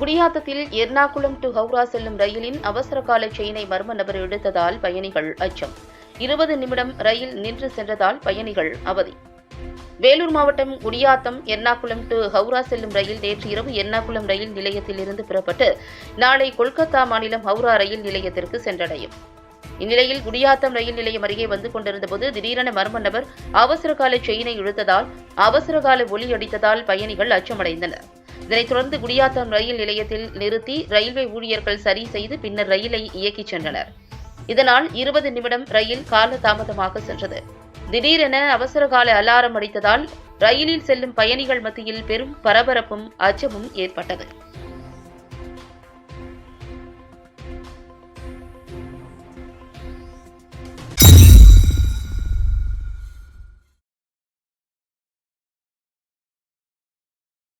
குடியாத்தத்தில் Ernakulam to Howrah செல்லும் ரயிலின் அவசர கால செயினை மர்ம நபர் இழுத்ததால் பயணிகள் அச்சம். இருபது நிமிடம் ரயில் நின்று சென்றதால் பயணிகள் அவதி. வேலூர் மாவட்டம் குடியாத்தம் எர்ணாகுளம் டு ஹவுரா செல்லும் ரயில் நேற்று இரவு எர்ணாகுளம் ரயில் நிலையத்தில் இருந்து புறப்பட்டு நாளை கொல்கத்தா மாநிலம் ஹவுரா ரயில் நிலையத்திற்கு சென்றடையும். இந்நிலையில் குடியாத்தம் ரயில் நிலையம் அருகே வந்து கொண்டிருந்தபோது திடீரென மர்ம நபர் அவசர கால செயினை இழுத்ததால் அவசர கால ஒலி அடித்ததால் பயணிகள் அச்சமடைந்தனர். இதனைத் தொடர்ந்து குடியாத்தம் ரயில் நிலையத்தில் நிறுத்தி ரயில்வே ஊழியர்கள் சரி செய்து பின்னர் ரயிலை இயக்கிச் சென்றனர். இதனால் இருபது நிமிடம் ரயில் கால தாமதமாக சென்றது. திடீரென அவசர கால அலாரம் அடித்ததால் ரயிலில் செல்லும் பயணிகள் மத்தியில் பெரும் பரபரப்பும் அச்சமும் ஏற்பட்டது.